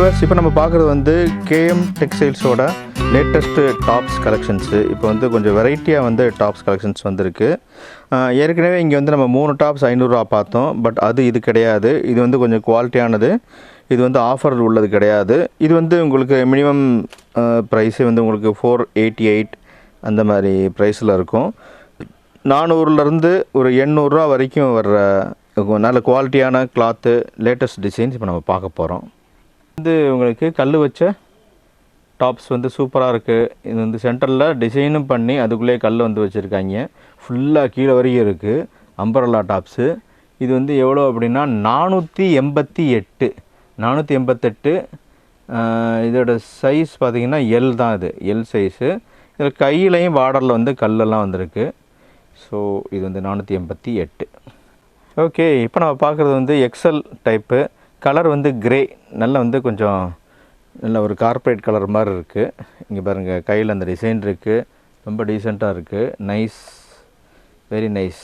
Viewers இப்போ நம்ம பார்க்குறது வந்து கேஎம் டெக்ஸ்டைல்ஸோட லேட்டஸ்ட்டு டாப்ஸ் கலெக்ஷன்ஸு இப்போ வந்து கொஞ்சம் வெரைட்டியாக வந்து டாப்ஸ் கலெக்ஷன்ஸ் வந்திருக்கு. ஏற்கனவே இங்கே வந்து நம்ம மூணு டாப்ஸ் ஐநூறுரூவா பார்த்தோம். பட் அது இது கிடையாது. இது வந்து கொஞ்சம் குவாலிட்டியானது இது வந்து ஆஃபர் உள்ளது கிடையாது. இது வந்து உங்களுக்கு மினிமம் ப்ரைஸே வந்து உங்களுக்கு ஃபோர் எயிட்டி எயிட் அந்த மாதிரி ப்ரைஸில் இருக்கும். நானூறுலேருந்து ஒரு எண்ணூறுரூவா வரைக்கும் வர்ற நல்ல குவாலிட்டியான கிளாத்து லேட்டஸ்ட் டிசைன்ஸ் இப்போ நம்ம பார்க்க போகிறோம் வந்து உங்களுக்கு கல் வச்ச டாப்ஸ் வந்து சூப்பராக இருக்குது இது வந்து சென்டரில் டிசைனும் பண்ணி அதுக்குள்ளேயே கல் வந்து வச்சுருக்காங்க. ஃபுல்லாக கீழே வரைக்கும் இருக்குது அம்பரல்லா டாப்ஸு இது வந்து எவ்வளோ அப்படின்னா நானூற்றி எண்பத்தி எட்டு. நானூற்றி எண்பத்தெட்டு இதோட சைஸ் பார்த்தீங்கன்னா எல் தான் இது. எல் சைஸு இதில் கையிலையும் பார்டரில் வந்து கல்லெல்லாம் வந்திருக்கு. ஸோ இது வந்து நானூற்றி எண்பத்தி எட்டு. ஓகே இப்போ நம்ம பார்க்குறது வந்து எக்ஸல் டைப்பு கலர் வந்து கிரே நல்ல வந்து கொஞ்சம் நல்ல ஒரு கார்ப்பரேட் கலர் மாதிரி இருக்குது இங்கே பாருங்கள் கையில் அந்த டிசைன் இருக்குது ரொம்ப டீசெண்டாக இருக்குது நைஸ் வெரி நைஸ்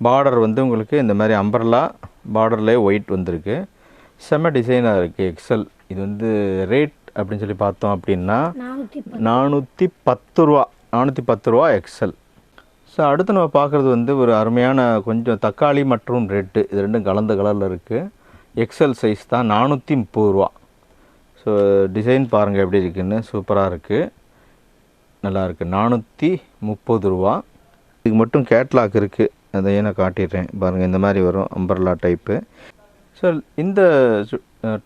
பார்டர் வந்து உங்களுக்கு இந்த மாதிரி அம்பர்லா பார்டர்லேயே ஒயிட் வந்திருக்கு. செம்ம டிசைனாக இருக்குது எக்ஸல் இது வந்து ரேட் அப்படின்னு சொல்லி பார்த்தோம் அப்படின்னா நானூற்றி நானூற்றி பத்து ரூபா நானூற்றி பத்து ரூபா எக்ஸல் ஸோ அடுத்து நம்ம பார்க்குறது வந்து ஒரு அருமையான கொஞ்சம் தக்காளி மற்றும் ரெட்டு இது ரெண்டும் கலந்த கலரில் இருக்குது எக்ஸல் சைஸ் தான் நானூற்றி முப்பது ரூபா. ஸோ டிசைன் பாருங்கள் எப்படி இருக்குன்னு. சூப்பராக இருக்குது நல்லாயிருக்கு நானூற்றி முப்பது ரூபா. இதுக்கு மட்டும் கேட்லாக் இருக்குது அதையே நான் காட்டிடுறேன். பாருங்கள் இந்த மாதிரி வரும். அம்பர்லா டைப்பு ஸோ இந்த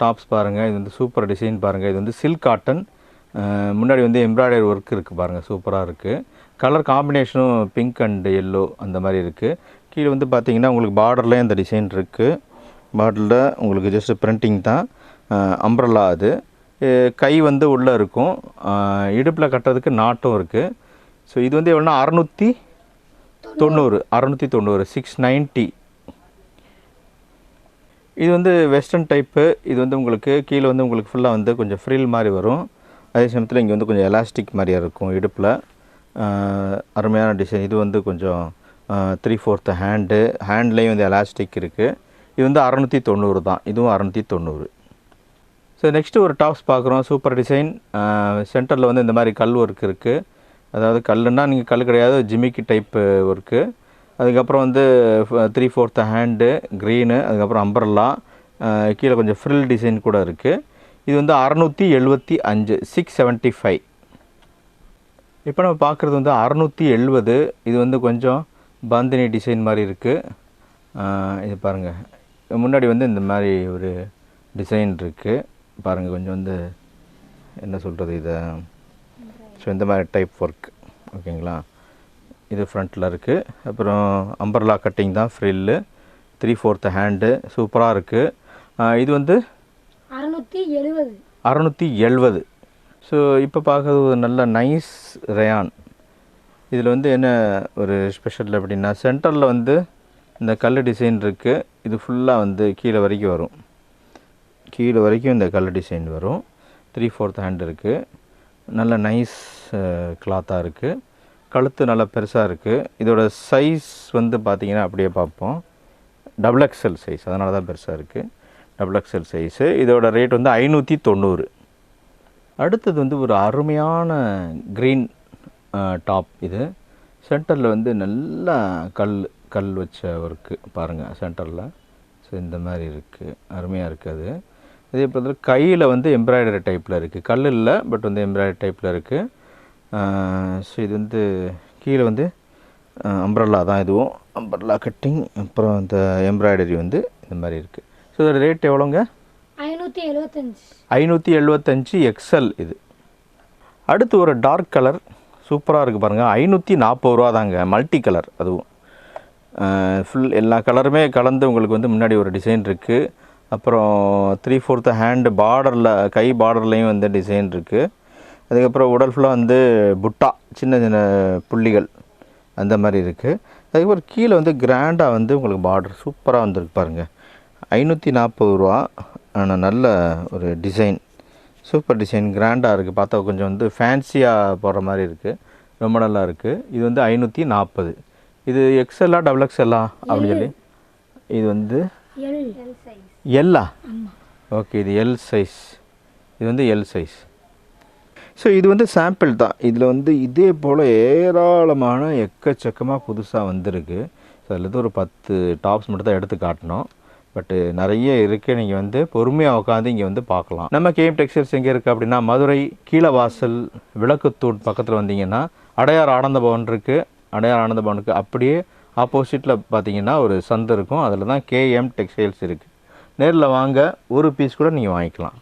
டாப்ஸ் பாருங்கள் இது வந்து சூப்பர் டிசைன் பாருங்கள் இது வந்து சில்க் காட்டன் முன்னாடி வந்து எம்ப்ராய்டரி ஒர்க் இருக்குது பாருங்கள் சூப்பராக இருக்குது கலர் காம்பினேஷனும் பிங்க் அண்ட் எல்லோ அந்த மாதிரி இருக்குது கீழே வந்து பார்த்தீங்கன்னா உங்களுக்கு பார்டர்லேயே அந்த டிசைன் இருக்குது பாட்டிலில் உங்களுக்கு ஜஸ்ட் பிரிண்டிங் தான். அம்ப்ரல்லா அது. கை வந்து உள்ளே இருக்கும். இடுப்பில் கட்டுறதுக்கு நாட்டும் இருக்குது ஸோ இது வந்து எவ்வளோனா அறநூற்றி தொண்ணூறு அறநூற்றி தொண்ணூறு சிக்ஸ் நைன்ட்டி இது வந்து வெஸ்டர்ன் டைப்பு இது வந்து உங்களுக்கு கீழே வந்து உங்களுக்கு ஃபுல்லாக வந்து கொஞ்சம் ஃப்ரில் மாதிரி வரும். அதே சமயத்தில் இங்கே வந்து கொஞ்சம் எலாஸ்டிக் மாதிரியாக இருக்கும் இடுப்பில். அருமையான டிசைன் இது வந்து கொஞ்சம் த்ரீ ஃபோர்த்து ஹேண்டு ஹேண்ட்லேயும் வந்து எலாஸ்டிக் இருக்குது இது வந்து அறநூற்றி தொண்ணூறு தான். இதுவும் அறநூற்றி தொண்ணூறு. ஸோ நெக்ஸ்ட்டு ஒரு டாப்ஸ் பார்க்குறோம். சூப்பர் டிசைன் சென்டரில் வந்து இந்த மாதிரி கல் ஒர்க் இருக்குது அதாவது கல்லுன்னா நீங்கள் கல் கிடையாது ஜிமிக்கி டைப்பு ஒர்க்கு அதுக்கப்புறம் வந்து த்ரீ ஃபோர்த்து ஹேண்டு க்ரீனு அதுக்கப்புறம் அம்பர்லா கீழே கொஞ்சம் ஃப்ரில் டிசைன் கூட இருக்குது இது வந்து அறநூற்றி எழுபத்தி அஞ்சு சிக்ஸ் செவன்ட்டி ஃபைவ் இப்போ நம்ம பார்க்குறது வந்து அறநூற்றி எழுபது இது வந்து கொஞ்சம் பாந்தினி டிசைன் மாதிரி இருக்குது இது பாருங்கள் முன்னாடி வந்து இந்த மாதிரி ஒரு டிசைன் இருக்குது பாருங்கள் கொஞ்சம் வந்து என்ன சொல்கிறது இதை ஸோ இந்த மாதிரி டைப் ஒர்க் ஓகேங்களா இது ஃப்ரண்ட்டில் இருக்குது அப்புறம் அம்பர்லா கட்டிங் தான் ஃப்ரில்லு த்ரீ ஃபோர்த்து ஹேண்டு சூப்பராக இருக்குது இது வந்து அறுநூற்றி எழுபது அறநூற்றி எழுபது ஸோ இப்போ பார்க்குறது நல்ல நைஸ் ரயான் இதில் வந்து என்ன ஒரு ஸ்பெஷல் அப்படின்னா சென்டரில் வந்து இந்த கல் டிசைன் இருக்குது இது ஃபுல்லாக வந்து கீழே வரைக்கும் வரும். கீழே வரைக்கும் இந்த கலர் டிசைன் வரும். த்ரீ ஃபோர்த் ஹேண்ட் இருக்குது நல்ல நைஸ் கிளாத்தாக இருக்குது கழுத்து நல்லா பெருசாக இருக்குது இதோட சைஸ் வந்து பார்த்திங்கன்னா அப்படியே பார்ப்போம். டபுள் எக்ஸ்எல் சைஸ் அதனால தான் பெருசாக இருக்குது டபுள் எக்ஸ்எல் சைஸு இதோட ரேட் வந்து ஐநூற்றி தொண்ணூறு. அடுத்தது வந்து ஒரு அருமையான க்ரீன் டாப் இது. சென்டரில் வந்து நல்லா கல் கல் வச்ச ஒர்க்கு பாருங்கள் சென்டரில். ஸோ இந்த மாதிரி இருக்குது அருமையாக இருக்குது அது. அதே போல் கையில் வந்து எம்ப்ராய்டரி டைப்பில் இருக்குது கல் இல்லை பட் வந்து எம்ப்ராய்டரி டைப்பில் இருக்குது ஸோ இது வந்து கீழே வந்து அம்ப்ரல்லா தான் இதுவும். அம்ப்ரல்லா கட்டிங் அப்புறம் இந்த எம்ப்ராய்டரி வந்து இந்த மாதிரி இருக்குது ஸோ இதோட ரேட் எவ்வளோங்க? ஐநூற்றி எழுபத்தஞ்சு ஐநூற்றி எழுபத்தஞ்சு எக்ஸல் இது. அடுத்து ஒரு டார்க் கலர் சூப்பராக இருக்குது பாருங்கள் ஐநூற்றி நாற்பது ரூபா தாங்க மல்டி கலர் அதுவும். ஃபுல் எல்லா கலருமே கலந்து உங்களுக்கு வந்து முன்னாடி ஒரு டிசைன் இருக்குது அப்புறம் த்ரீ ஃபோர்த்து ஹேண்டு பார்டரில் கை பார்டர்லேயும் வந்து டிசைன் இருக்குது அதுக்கப்புறம் உடல் ஃபுல்லாக வந்து புட்டா சின்ன சின்ன புள்ளிகள் அந்த மாதிரி இருக்குது அதுக்கப்புறம் கீழே வந்து கிராண்டாக வந்து உங்களுக்கு பார்டர் சூப்பராக வந்திருக்கு பாருங்கள் ஐநூற்றி நாற்பது ரூபா. ஆனால் நல்ல ஒரு டிசைன் சூப்பர் டிசைன் கிராண்டாக இருக்குது பார்த்தா கொஞ்சம் வந்து ஃபேன்சியாக போடுற மாதிரி இருக்குது ரொம்ப நல்லா இருக்குது இது வந்து ஐநூற்றி நாற்பது இது எக்ஸ்எல்லா டபுள் எக்ஸ்எல்லா அப்படின்னு சொல்லி? இது வந்து எல்லா ஓகே இது எல் சைஸ் இது வந்து எல் சைஸ் ஸோ இது வந்து சாம்பிள் தான். இதில் வந்து இதே போல் ஏராளமான எக்கச்சக்கமாக புதுசாக வந்திருக்கு. ஸோ அதில் இருந்து ஒரு பத்து டாப்ஸ் மட்டும் தான் எடுத்து காட்டினோம் பட்டு uh, நிறைய இருக்குது நீங்கள் வந்து பொறுமையாக உட்காந்து இங்கே வந்து பார்க்கலாம். நம்ம கேம் டெக்ஸ்டைல்ஸ் எங்கே இருக்குது அப்படின்னா மதுரை கீழவாசல் விளக்குத்தூண் பக்கத்தில் வந்தீங்கன்னா அடையார் ஆனந்த பவன் இருக்குது அடையார் ஆனந்த பவனுக்கு அப்படியே ஆப்போசிட்டில் பார்த்தீங்கன்னா ஒரு சந்து இருக்கும். அதில் தான் கேஎம் டெக்ஸ்டைல்ஸ் இருக்குது நேரில் வாங்க ஒரு பீஸ் கூட நீங்கள் வாங்கிக்கலாம்.